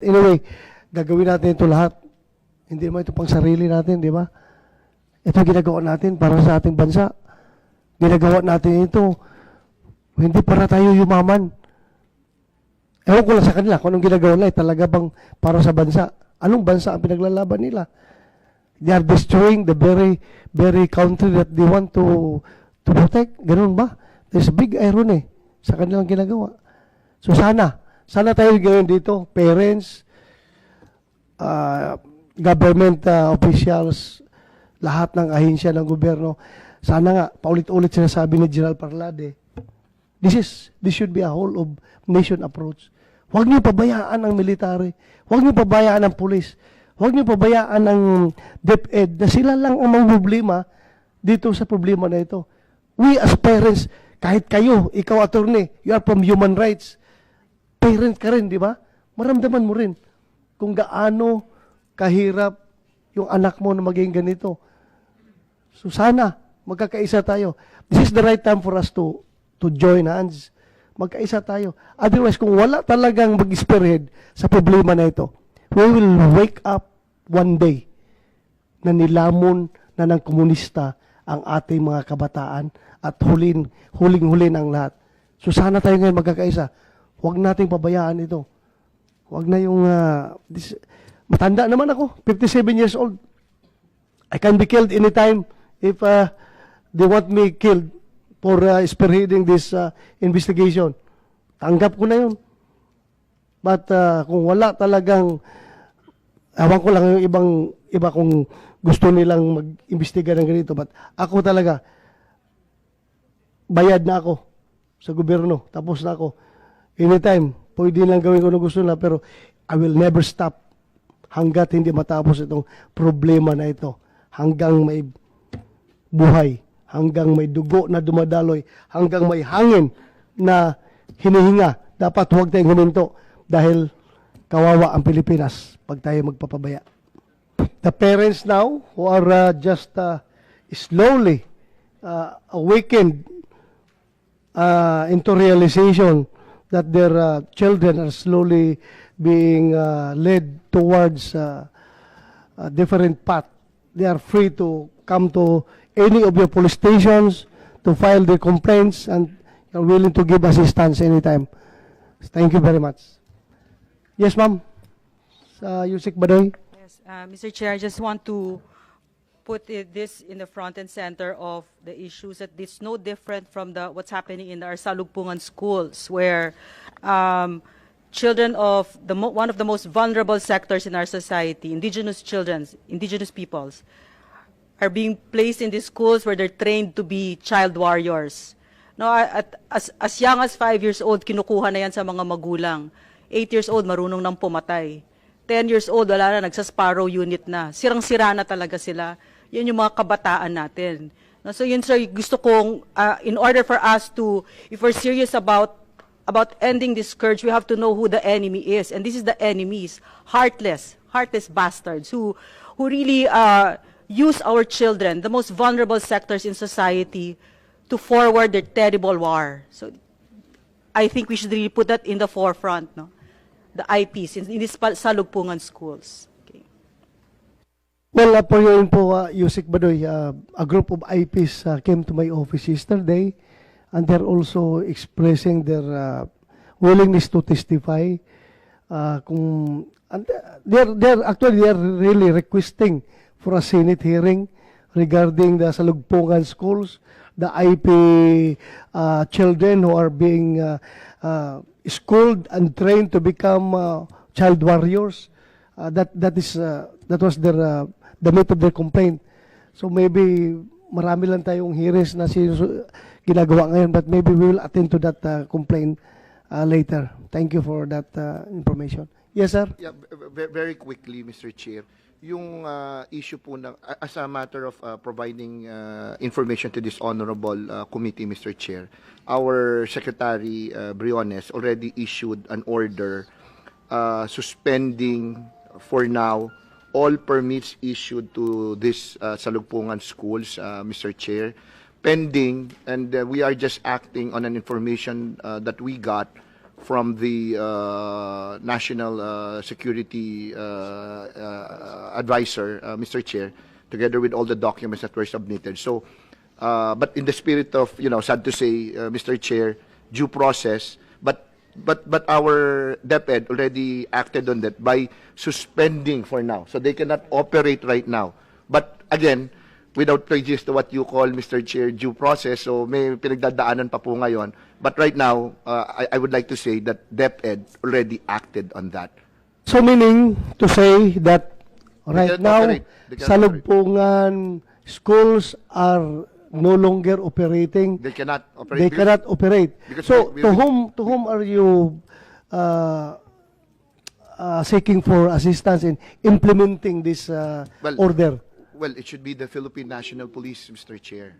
Anyway, gagawin natin ito lahat. Hindi naman ito pang sarili natin, di ba? Ito ginagawa natin para sa ating bansa. Ginagawa natin ito hindi para tayo yumaman. Ewan ko lang sa kanila kung anong ginagawa nila, eh, talaga bang para sa bansa. Anong bansa ang pinaglalaban nila? They are destroying the very, very country that they want to to protect. Ganun ba? There's a big irony sa kanilang ginagawa. So sana, sana tayo ngayon dito, parents, uh, government uh, officials, lahat ng ahensya ng gobyerno, sana nga, paulit-ulit sinasabi ni General Parlade, this is, this should be a whole of nation approach. Huwag niyo pabayaan ang military. Huwag niyo pabayaan ang pulis. Huwag niyo pabayaan ang DepEd na sila lang ang mga problema dito sa problema na ito. We as parents, kahit kayo, ikaw attorney, you are from human rights, parent ka rin, di ba? Maramdaman mo rin kung gaano kahirap yung anak mo na maging ganito. So sana, magkakaisa tayo. This is the right time for us to to join hands. Magkaisa tayo. Otherwise, kung wala talagang mag-spearhead sa problema na ito, we will wake up one day na nilamon na ng komunista ang ating mga kabataan at hulin, huling-hulin ang lahat. So sana tayo ngayon magkakaisa. Huwag nating pabayaan ito. Huwag na yung... ah, this, matanda naman ako. 57 years old. I can be killed anytime if uh, they want me killed for uh, spearheading this uh, investigation. Tanggap ko na yun. But uh, kung wala talagang, awan ko lang yung ibang, iba kung gusto nilang mag-imbestiga ng ganito. But ako talaga, bayad na ako sa gobyerno. Tapos na ako. Anytime, pwede lang gawin ko na gusto na, pero I will never stop hanggat hindi matapos itong problema na ito. Hanggang may buhay, hanggang may dugo na dumadaloy, hanggang may hangin na hinihinga. Dapat huwag tayong huminto dahil kawawa ang Pilipinas pag tayo magpapabaya. The parents now who are uh, just uh, slowly uh, awakened uh, into realization that their uh, children are slowly being uh, led towards uh, a different path. They are free to come to any of your police stations to file their complaints and are willing to give assistance anytime. Thank you very much. Yes, ma'am. Sa Yusik Badoy. Yes, uh, Mr. Chair, I just want to put it, this in the front and center of the issues that it's no different from the what's happening in our Salugpungan schools, where um, children of the one of the most vulnerable sectors in our society, indigenous children, indigenous peoples, are being placed in these schools where they're trained to be child warriors. No, at, as, as young as five years old, kinukuha na yan sa mga magulang. Eight years old, marunong nang pumatay. 10 years old, wala na, nagsa-sparrow unit na. Sirang-sira na talaga sila. Yan yung mga kabataan natin. No, so yun, sir, gusto kong, uh, in order for us to, if we're serious about about ending this scourge, we have to know who the enemy is. And this is the enemies, heartless, heartless bastards who, who really uh, use our children, the most vulnerable sectors in society, to forward their terrible war. So I think we should really put that in the forefront, no? The IPs in, in these salugpungan schools. Okay. Well, uh, for your info, uh, Yusik Badoy, uh, a group of IPs uh, came to my office yesterday and they're also expressing their uh, willingness to testify. Uh, kung, and they're, they're, actually, they're really requesting for a Senate hearing regarding the Salugpungan schools, the IP uh, children who are being uh, uh, schooled and trained to become uh, child warriors. Uh, that that is uh, that was their uh, the meat of their complaint. So maybe marami lang tayong hearings na sinusu- ginagawa ngayon but maybe we will attend to that uh, complaint uh, later. Thank you for that uh, information. Yes, sir. Yeah, very quickly, Mr. Chair. Yung uh, issue po ng, as a matter of uh, providing uh, information to this honorable uh, committee, Mr. Chair, our Secretary uh, Briones already issued an order uh, suspending for now all permits issued to this uh, Salugpungan schools, uh, Mr. Chair, pending, and uh, we are just acting on an information uh, that we got from the uh, National uh, Security uh, uh, Advisor, uh, Mr. Chair, together with all the documents that were submitted. So, uh, but in the spirit of, you know, sad to say, uh, Mr. Chair, due process, but but but our DepEd already acted on that by suspending for now. So they cannot operate right now. But again, without prejudice to what you call, Mr. Chair, due process, so may pinagdadaanan pa po ngayon. But right now, uh, I, I would like to say that DepEd already acted on that. So meaning to say that right cannot now, operate. They cannot salugpungan schools are no longer operating. They cannot operate. They because- cannot operate. because So we- to whom to whom are you uh, uh, seeking for assistance in implementing this uh, Well, order? Well, it should be the Philippine National Police, Mr. Chair.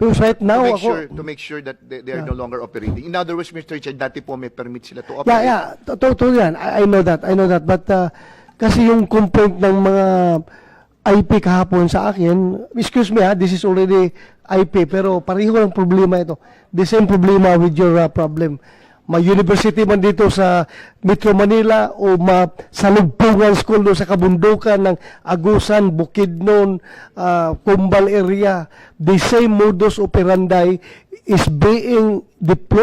Because right now to make ako, sure to make sure that they, they are no longer operating. In other words, Mr. Chair, dati po may permit sila to Yeah, operate. yeah. To- Totoo yan. I, I know that. I know that. But uh, kasi yung complaint ng mga IP kahapon sa akin, excuse me ha, this is already IP, pero pareho ng problema ito. The same problema with your uh, problem. May university man dito sa Metro Manila o ma sa Lugpungan School doon sa kabundukan ng Agusan, Bukidnon, uh, Kumbal area, the same modus operandi is being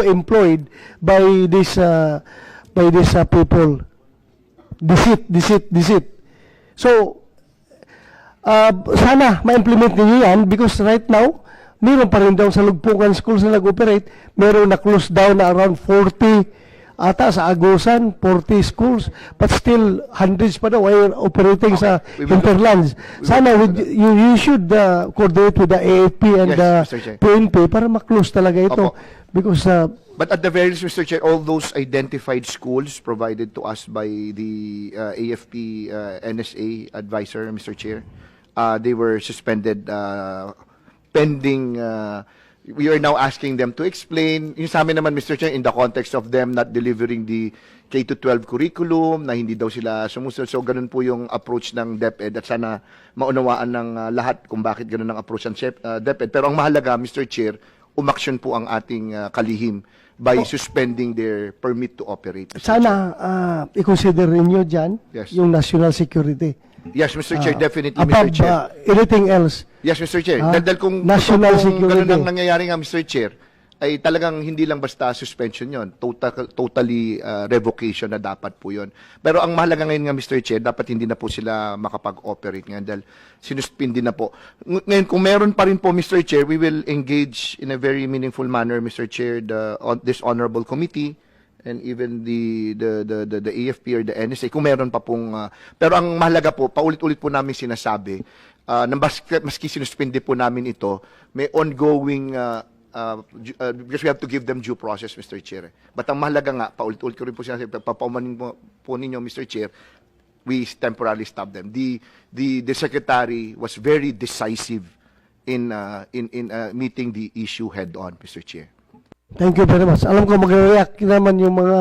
employed by this uh, by these uh, people. Deceit, deceit, deceit. So, uh, sana ma-implement ninyo yan because right now, meron pa rin daw sa Lugpungan Schools na nag-operate, meron na close down na around 40 ata sa Agusan, 40 schools, but still hundreds pa daw ay operating sa We will- hinterlands. Sana with, you, you should uh, coordinate with the AFP and Yes, the. PNP para ma-close talaga ito. Opo. Because uh, But at the very least, Mr. Chair, all those identified schools provided to us by the uh, AFP uh, NSA advisor, Mr. Chair, uh, they were suspended uh, pending. Uh, we are now asking them to explain. Yung sa amin naman, Mr. Chair, in the context of them not delivering the K-12 curriculum, na hindi daw sila sumusunod. So, ganun po yung approach ng DepEd at sana maunawaan ng uh, lahat kung bakit ganun ang approach ng uh, DepEd. Pero ang mahalaga, Mr. Chair, umaksyon po ang ating uh, kalihim by suspending their permit to operate. Mr. Sana uh, i-consider ninyo dyan Yes. yung national security. Yes, Mr. Chair, Uh, definitely, above Mr. Chair. uh, anything else. Yes, Mr. Chair. Ah, dahil, dahil kung national kung security. ganun ang nangyayari nga, Mr. Chair, ay talagang hindi lang basta suspension yon total, totally uh, revocation na dapat po yon Pero ang mahalaga ngayon nga, Mr. Chair, dapat hindi na po sila makapag-operate ngayon dahil sinuspindi na po. Ng- Ngayon, kung meron pa rin po, Mr. Chair, we will engage in a very meaningful manner, Mr. Chair, the, on, this honorable committee, and even the the the the, the AFP or the NSA kung meron pa pong uh, pero ang mahalaga po paulit-ulit po namin sinasabi uh, na maski, maski sinuspindi po namin ito may ongoing uh, uh, uh, because we have to give them due process Mr. Chair. But ang mahalaga nga paulit-ulit ko rin po sinasabi papaumanin po, po ninyo Mr. Chair we temporarily stop them. The the the secretary was very decisive in uh, in in uh, meeting the issue head on Mr. Chair. Thank you very much. Alam ko mag-react naman yung mga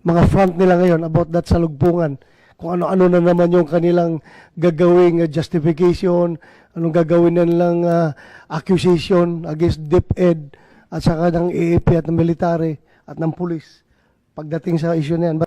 mga front nila ngayon about that sa lugpungan. Kung ano-ano na naman yung kanilang gagawing uh, justification, anong gagawin na nilang uh, accusation against DepEd at saka ng AAP at ng military at ng police pagdating sa issue na yan.